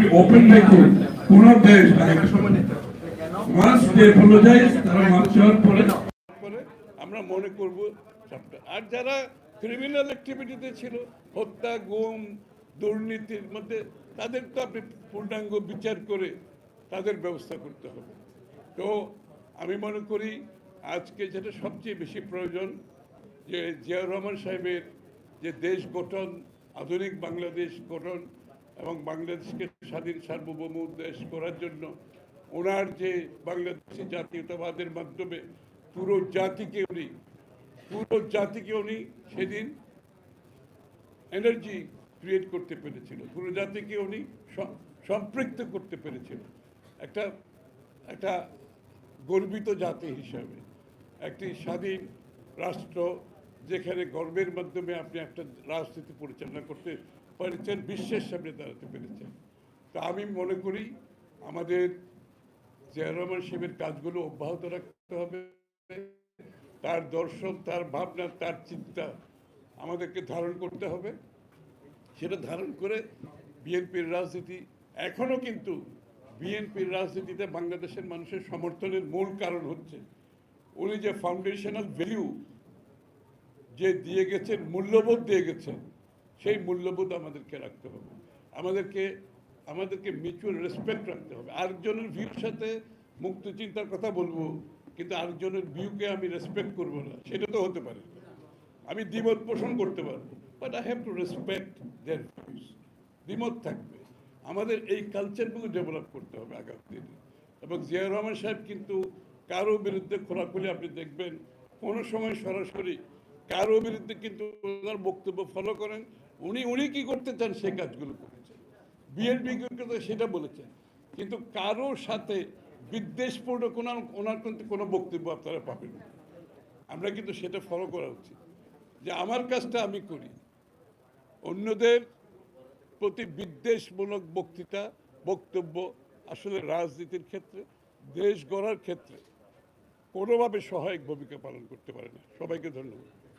আপনি ওপেন রেখুন কোন দেশ আমরা মনে করব আর যারা ক্রিমিনাল অ্যাক্টিভিটিতে ছিল, হত্যা, গুম, দুর্নীতির মধ্যে, তাদের তো আপনি পূর্ণাঙ্গ বিচার করে তাদের ব্যবস্থা করতে হবে। তো আমি মনে করি আজকে যেটা সবচেয়ে বেশি প্রয়োজন, যে জিয়াউর রহমান সাহেবের যে দেশ গঠন, আধুনিক বাংলাদেশ গঠন এবং বাংলাদেশকে স্বাধীন সার্বভৌম দেশ করার জন্য ওনার যে বাংলাদেশি জাতীয়তাবাদের মাধ্যমে পুরো জাতিকে উনি, পুরো জাতিকে উনি সেদিন এনার্জি ক্রিয়েট করতে পেরেছিল। পুরো জাতিকে উনি সম্পৃক্ত করতে পেরেছিল। একটা একটা গর্বিত জাতি হিসাবে। একটি স্বাধীন রাষ্ট্র যেখানে গর্বের মাধ্যমে আপনি একটা রাজনীতি পরিচালনা করতে পেরেছেন, বিশ্বের সামনে দাঁড়াতে পেরেছেন। তা আমি মনে করি আমাদের জিয়া রহমান সাহেবের কাজগুলো অব্যাহত রাখতে হবে। তার দর্শন, তার ভাবনা, তার চিন্তা আমাদেরকে ধারণ করতে হবে। সেটা ধারণ করে বিএনপির রাজনীতি এখনও কিন্তু বিএনপির রাজনীতিতে বাংলাদেশের মানুষের সমর্থনের মূল কারণ হচ্ছে উনি যে ফাউন্ডেশনাল ভ্যালু যে দিয়ে গেছেন, মূল্যবোধ দিয়ে গেছেন, সেই মূল্যবোধ আমাদেরকে রাখতে হবে। আমাদেরকে আমাদেরকে মিউচুয়াল রেসপেক্ট রাখতে হবে। আরেকজনের ভিউর সাথে মুক্ত চিন্তার কথা বলব, কিন্তু আরেকজনের ভিউকে আমি রেসপেক্ট করব না। সেটা তো হতে পারে। আমি দ্বিমত পোষণ করতে পারব but I have to respect their views দ্বিমত থাকবে। আমাদের এই কালচারগুলো ডেভেলপ করতে হবে আগামী দিনে। এবং জিয়াউর রহমান সাহেব কিন্তু কারও বিরুদ্ধে খোলাখুলি আপনি দেখবেন, কোনো সময় সরাসরি কারও বিরুদ্ধে কিন্তু ওনার বক্তব্য ফলো করেন। উনি উনি কি করতে চান সেই কাজগুলো করেছেন। বিএনপি কিন্তু সেটা বলেছেন। কিন্তু কারোর সাথে বিদ্বেষপূর্ণ কোনো ওনার কিন্তু কোনো বক্তব্য আপনারা পাবেন না। আমরা কিন্তু সেটা ফলো করা উচিত। যে আমার কাজটা আমি করি। অন্যদের প্রতি বিদ্বেষমূলক বক্তৃতা, বক্তব্য আসলে রাজনীতির ক্ষেত্রে, দেশ গড়ার ক্ষেত্রে কোনোভাবে সহায়ক ভূমিকা পালন করতে পারে না। সবাইকে ধন্যবাদ।